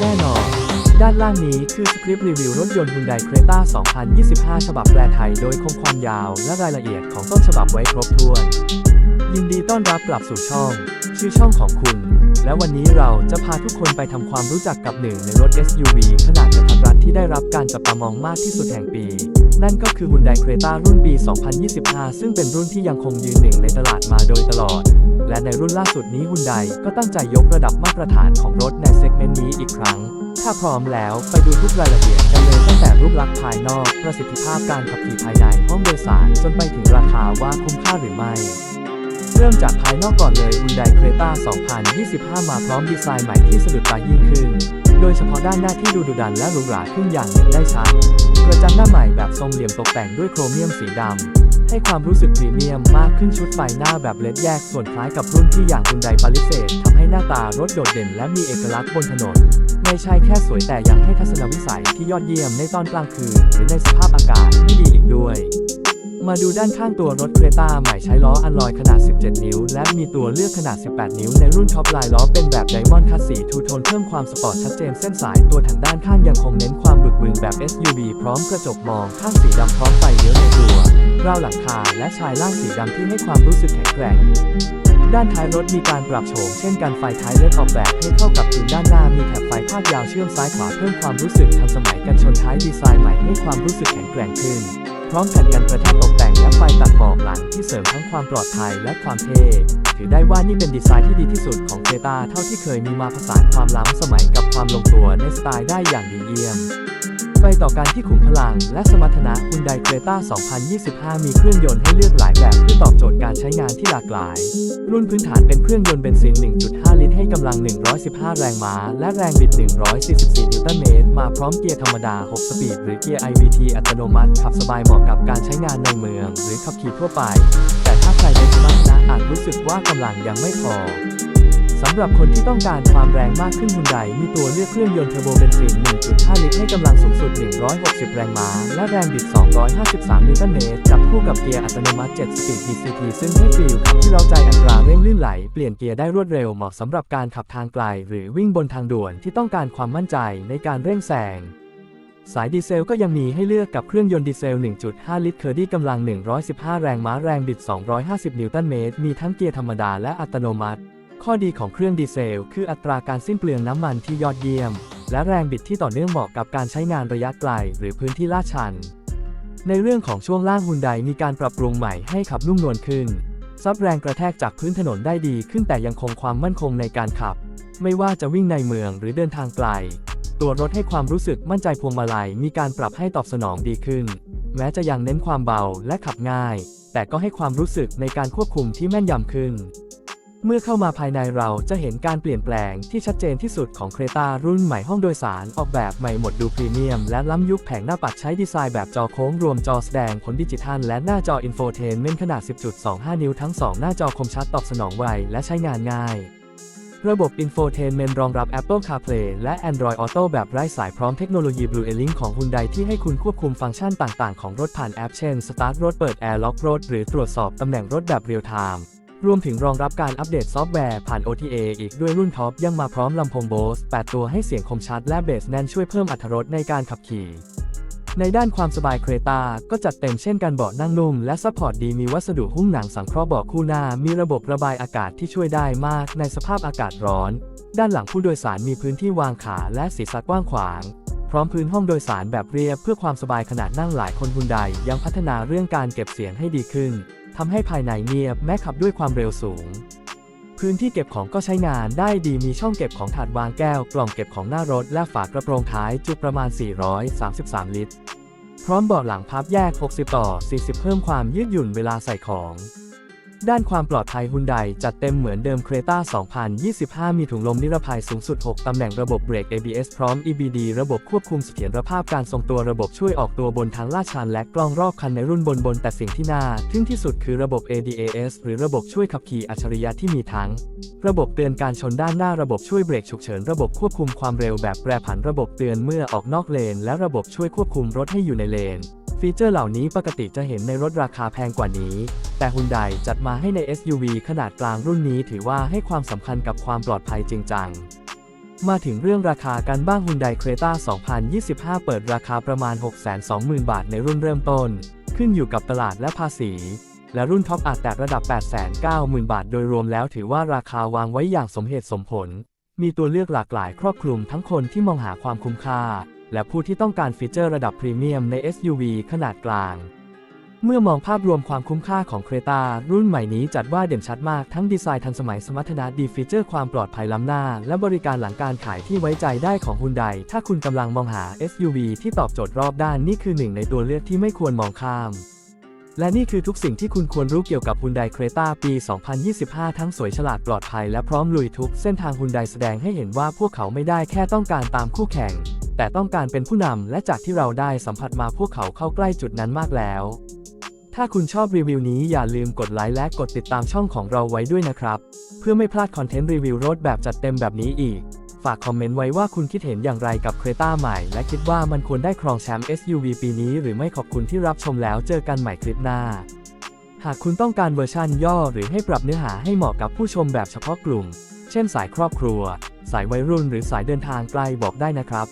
แน่นอน ด้านล่างนี้คือสคริปต์รีวิวรถยนต์ Hyundai Creta 2025 ฉบับแปลไทย โดยคงความยาวและรายละเอียดของต้นฉบับไว้ครบถ้วน ยินดีต้อนรับกลับสู่ช่อง ชื่อช่องของคุณ และวันนี้เราจะพาทุกคนไปทำความรู้จักกับหนึ่งในรถ SUV ขนาดกระทัดรัดที่ได้รับการจับตามองมากที่สุดแห่งปี นั่นก็คือ Hyundai Creta รุ่นปี 2025 ซึ่งเป็นรุ่นที่ยังคงยืนหนึ่งในตลาดมาโดยตลอดและในรุ่นล่าสุดนี้ Hyundai ก็ตั้งใจยกระดับมาตรฐานของรถในเซ เมนต์นี้อีกครั้ง ถ้าพร้อมแล้วไปดูทุกรายละเอียดกันเลยตั้งแต่รูปลักษณ์ภายนอก ประสิทธิภาพการขับขี่ภายในห้องโดยสาร จนไปถึงราคาว่าคุ้มค่าหรือไม่ เริ่มจากภายนอกก่อนเลย Hyundai Creta 2025 มาพร้อมดีไซน์ใหม่ที่สะดุดตายิ่งขึ้น โดยเฉพาะด้านหน้าที่ดูดุดันและหรูหราขึ้นอย่างเห็นได้ชัด กระจังหน้าใหม่แบบทรงเหลี่ยมตกแต่งด้วยโครเมียมสีดำ ให้ความรู้สึกพรีเมียมมากขึ้นชุดไฟหน้าแบบเลดแยกส่วนคล้ายกับรุ่นที่อย่างคุณไดปาริเซตทำให้หน้าตารถโดดเด่นและมีเอกลักษณ์บนถนน ไม่ใช่แค่สวยแต่ยังให้ทัศนวิสัยที่ยอดเยี่ยมในตอนกลางคืนหรือในสภาพอากาศที่ดีอีกด้วย มาดูด้านข้างตัวรถเครตาใหม่ใช้ล้ออัลลอยขนาด 17 นิ้ว และมีตัวเลือกขนาด 18 นิ้ว ในรุ่นท็อปไลน์ล้อเป็นแบบไดมอนด์คัสสีทูโทนเพิ่มความสปอร์ตชัดเจนเส้นสายตัวถังด้านข้างยังคงเน้นความบึกบึนแบบ SUV พร้อมกระจกมองข้างสีดำพร้อมไฟเลี้ยวในตัวราวหลังคาและชายล่างสีดำที่ให้ความรู้สึกแข็งแกร่งด้านท้ายรถมีการปรับโฉมเช่นกันไฟท้ายเลือดออกแบบให้เข้ากับพื้นด้านหน้ามีแถบไฟพาดยาวเชื่อมซ้ายขวาเพิ่มความรู้สึกทันสมัยกันชนท้ายดีไซน์ใหม่ให้ความรู้สึกแข็งแกร่งขึ้น พร้อมแผ่นกันกระแทกตกแต่งและไฟตัดหมอกหลังที่เสริมทั้งความปลอดภัยและความเท่ถือได้ว่านี่เป็นดีไซน์ที่ดีที่สุดของเทตาเท่าที่เคยมีมาผสานความล้ำสมัยกับความลงตัวในสไตล์ได้อย่างดีเยี่ยม ไปต่อกันที่ขุมพลัง และสมรรถนะ Hyundai Creta 2025 มีเครื่องยนต์ให้เลือกหลายแบบเพื่อตอบโจทย์การใช้งานที่หลากหลาย รุ่นพื้นฐานเป็นเครื่องยนต์เบนซิน 1.5 ลิตรให้กำลัง 115 แรงม้า และแรงบิด 144 นิวตันเมตร มาพร้อมเกียร์ธรรมดา 6 สปีด หรือเกียร์ IVT อัตโนมัติ ขับสบายเหมาะกับการใช้งานในเมือง หรือขับขี่ทั่วไป แต่ถ้าใครเน้นสมรรถนะอาจรู้สึกว่ากำลังยังไม่พอำหรับคนที่ต้องการความแรงมากขึ้นฮุนไดมีตัวเลือกเครื่องยนต์เทอร์โบเบนซิน 1.5 ลิตรให้กำลังสูงสุด 160 แรงม้า และแรงบิด 253 นิวตันเมตร จับคู่กับเกียร์อัตโนมัติ 7 สปีด DCT ซึ่งให้ฟีลขับที่เราใจอัตราเร่งลื่นไหล เปลี่ยนเกียร์ได้รวดเร็วเหมาะสำหรับการขับทางไกล หรือวิ่งบนทางด่วนที่ต้องการความมั่นใจในการเร่งแซงสายดีเซลก็ยังมีให้เลือกกับเครื่องยนต์ดีเซล 1.5 ลิตรเคอร์ดี้กำลัง 115 แรงม้าแรงบิด 250 นิวตันเมตร มีทั้งเกียร์ธรรมดาและอัตโนมัติ ข้อดีของเครื่องดีเซล คืออัตราการสิ้นเปลืองน้ำมันที่ยอดเยี่ยม และแรงบิดที่ต่อเนื่องเหมาะกับการใช้งานระยะไกลหรือพื้นที่ลาดชัน ในเรื่องของช่วงล่างฮุนไดมีการปรับปรุงใหม่ให้ขับนุ่มนวลขึ้น ซับแรงกระแทกจากพื้นถนนได้ดีขึ้นแต่ยังคงความมั่นคงในการขับ ไม่ว่าจะวิ่งในเมืองหรือเดินทางไกล ตัวรถให้ความรู้สึกมั่นใจพวงมาลัยมีการปรับให้ตอบสนองดีขึ้น แม้จะยังเน้นความเบาและขับง่าย แต่ก็ให้ความรู้สึกในการควบคุมที่แม่นยำขึ้น เมื่อเข้ามาภายในเราจะเห็นการเปลี่ยนแปลงที่ชัดเจนที่สุดของเครตารุ่นใหม่ห้องโดยสารออกแบบใหม่หมดดูพรีเมียม และล้ำยุคแผงหน้าปัดใช้ดีไซน์แบบจอโค้งรวมจอแสดงผลดิจิทัล และหน้าจออินโฟเทนเมนต์ขนาด 10.25 นิ้วทั้ง 2 หน้าจอคมชัดตอบสนองไวและใช้งานง่ายระบบ Infotainment รองรับ Apple CarPlay และ Android Auto แบบไร้สายพร้อมเทคโนโลยี Blue Link ของ Hyundai ที่ให้คุณควบคุมฟังก์ชันต่าง ๆ ของรถผ่านแอป เช่น Start รถเปิด Air Lock รถ หรือตรวจสอบตำแหน่งรถแบบเรียลไทม์ รวมถึงรองรับการอัปเดตซอฟต์แวร์ผ่าน OTA อีกด้วยรุ่นท็อปยังมาพร้อมลำโพง Bose 8 ตัวให้เสียงคมชัดและเบสแน่นช่วยเพิ่มอรรถรสในการขับขี่ ในด้านความสบายเครตาก็จัดเต็มเช่นกันเบาะนั่งนุ่มและซัพพอร์ตดีมีวัสดุหุ้มหนังสังเคราะห์เบาะคู่หน้า มีระบบระบายอากาศที่ช่วยได้มากในสภาพอากาศร้อน ด้านหลังผู้โดยสารมีพื้นที่วางขาและศีรษะกว้างขวางพร้อมพื้นห้องโดยสารแบบเรียบเพื่อความสบายขนาดนั่งหลายคนฮุนไดยังพัฒนาเรื่องการเก็บเสียงให้ดีขึ้น ทำให้ภายในเงียบแม้ขับด้วยความเร็วสูง พื้นที่เก็บของก็ใช้งานได้ดีมีช่องเก็บของถาดวางแก้ว กล่องเก็บของหน้ารถและฝากระโปรงท้ายจุประมาณ 433 ลิตร พร้อมเบาะหลังพับแยก 60 ต่อ 40 เพิ่มความยืดหยุ่นเวลาใส่ของ ด้านความปลอดภัยฮุนไดจัดเต็มเหมือนเดิมเครตา2025 มีถุงลมนิรภัยสูงสุด 6 ตำแหน่งระบบเบรก ABS พร้อม EBD ระบบควบคุมเสถียรภาพการทรงตัวระบบช่วยออกตัวบนทางลาดชันและกล้องรอบคันในรุ่นบนบนแต่สิ่งที่น่าทึ่งที่สุดคือระบบ ADAS หรือระบบช่วยขับขี่อัจฉริยะที่มีทั้ง ระบบเตือนการชนด้านหน้าระบบช่วยเบรกฉุกเฉินระบบควบคุมความเร็วแบบแปรผันระบบเตือนเมื่อออกนอกเลน และระบบช่วยควบคุมรถให้อยู่ในเลน ฟีเจอร์เหล่านี้ปกติจะเห็นในรถราคาแพงกว่านี้ แต่ฮุนไดจัดมาให้ใน SUV ขนาดกลางรุ่นนี้ถือว่าให้ความสำคัญกับความปลอดภัยจริงจัง มาถึงเรื่องราคากันบ้าง Hyundai Creta 2025 เปิดราคาประมาณ 620,000 บาทในรุ่นเริ่มต้น ขึ้นอยู่กับตลาดและภาษี และรุ่นท็อปอาจแตะระดับ 890,000 บาท โดยรวมแล้วถือว่าราคาวางไว้อย่างสมเหตุสมผล มีตัวเลือกหลากหลายครอบคลุมทั้งคนที่มองหาความคุ้มค่า และผู้ที่ต้องการฟีเจอร์ระดับพรีเมียมใน SUV ขนาดกลาง เมื่อมองภาพรวมความคุ้มค่าของเครตารุ่นใหม่นี้จัดว่าเด่นชัดมากทั้งดีไซน์ทันสมัยสมรรถนะดีฟีเจอร์ความปลอดภัยล้ำหน้า และบริการหลังการขายที่ไว้ใจได้ของฮุนไดถ้าคุณกำลังมองหา SUV ที่ตอบโจทย์รอบด้านนี่คือหนึ่งในตัวเลือกที่ไม่ควรมองข้าม และนี่คือทุกสิ่งที่คุณควรรู้เกี่ยวกับ Hyundai Creta ปี 2025 ทั้งสวยฉลาดปลอดภัยและพร้อมลุยทุกเส้นทาง Hyundai แสดงให้เห็นว่าพวกเขาไม่ได้แค่ต้องการตามคู่แข่ง แต่ต้องการเป็นผู้นำและจากที่เราได้สัมผัสมาพวกเขาเข้าใกล้จุดนั้นมากแล้ว ถ้าคุณชอบรีวิวนี้อย่าลืมกดไลค์และกดติดตามช่องของเราไว้ด้วยนะครับ เพื่อไม่พลาดคอนเทนต์รีวิวรถแบบจัดเต็มแบบนี้อีก ฝากคอมเมนต์ไว้ว่าคุณคิดเห็นอย่างไรกับเครต้าใหม่ และคิดว่ามันควรได้ครองแชมป์ SUV ปีนี้หรือไม่ขอบคุณที่รับชมแล้วเจอกันใหม่คลิปหน้า หากคุณต้องการเวอร์ชั่นย่อหรือให้ปรับเนื้อหาให้เหมาะกับผู้ชมแบบเฉพาะกลุ่ม เช่นสายครอบครัว สายวัยรุ่นหรือสายเดินทางไกลบอกได้นะครับ